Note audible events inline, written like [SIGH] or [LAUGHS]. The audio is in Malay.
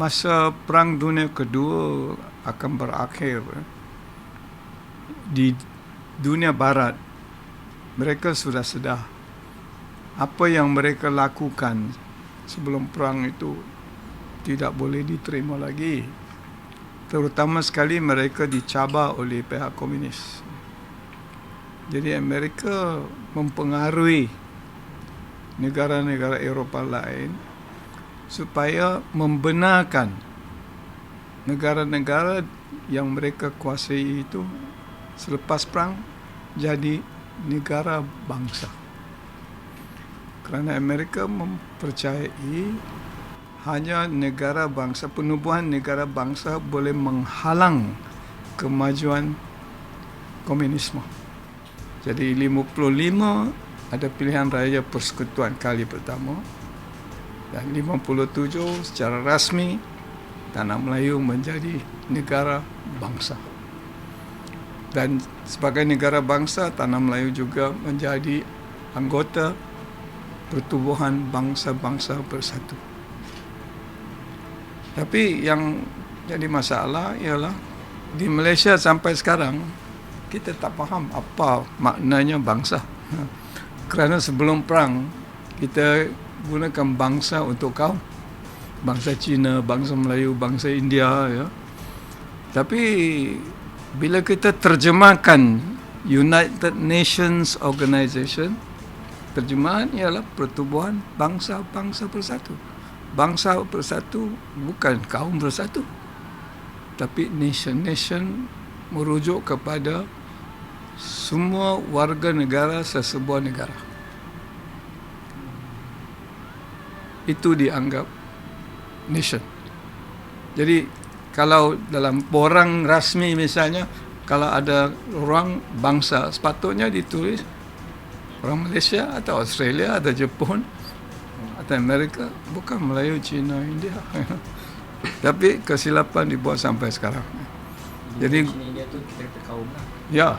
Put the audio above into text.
masa Perang Dunia Kedua akan berakhir di dunia barat mereka sudah sedar apa yang mereka lakukan sebelum perang itu tidak boleh diterima lagi. Terutama sekali mereka dicabar oleh pihak komunis. Jadi Amerika mempengaruhi negara-negara Eropah lain supaya membenarkan negara-negara yang mereka kuasai itu selepas perang jadi negara bangsa. Kerana Amerika mempercayai hanya negara bangsa, penubuhan negara bangsa boleh menghalang kemajuan komunisme. Jadi 55 ada pilihan raya persekutuan kali pertama dan 57 secara rasmi Tanah Melayu menjadi negara bangsa. Dan sebagai negara bangsa, Tanah Melayu juga menjadi anggota pertubuhan bangsa-bangsa bersatu. Tapi yang jadi masalah ialah di Malaysia sampai sekarang kita tak faham apa maknanya bangsa. [LAUGHS] Kerana sebelum perang kita gunakan bangsa untuk kaum bangsa Cina, bangsa Melayu, bangsa India ya. Tapi bila kita terjemahkan United Nations Organization terjemahan ialah pertubuhan bangsa-bangsa bersatu. Bangsa bersatu bukan kaum bersatu. Tapi nation-nation merujuk kepada semua warga negara sesebuah negara. Itu dianggap nation. Jadi kalau dalam borang rasmi misalnya kalau ada orang bangsa sepatutnya ditulis orang Malaysia atau Australia atau Jepun atau Amerika bukan Melayu, Cina, India. [LAUGHS] Tapi kesilapan dibuat sampai sekarang. Jadi India tu kita kaum lah. Ya.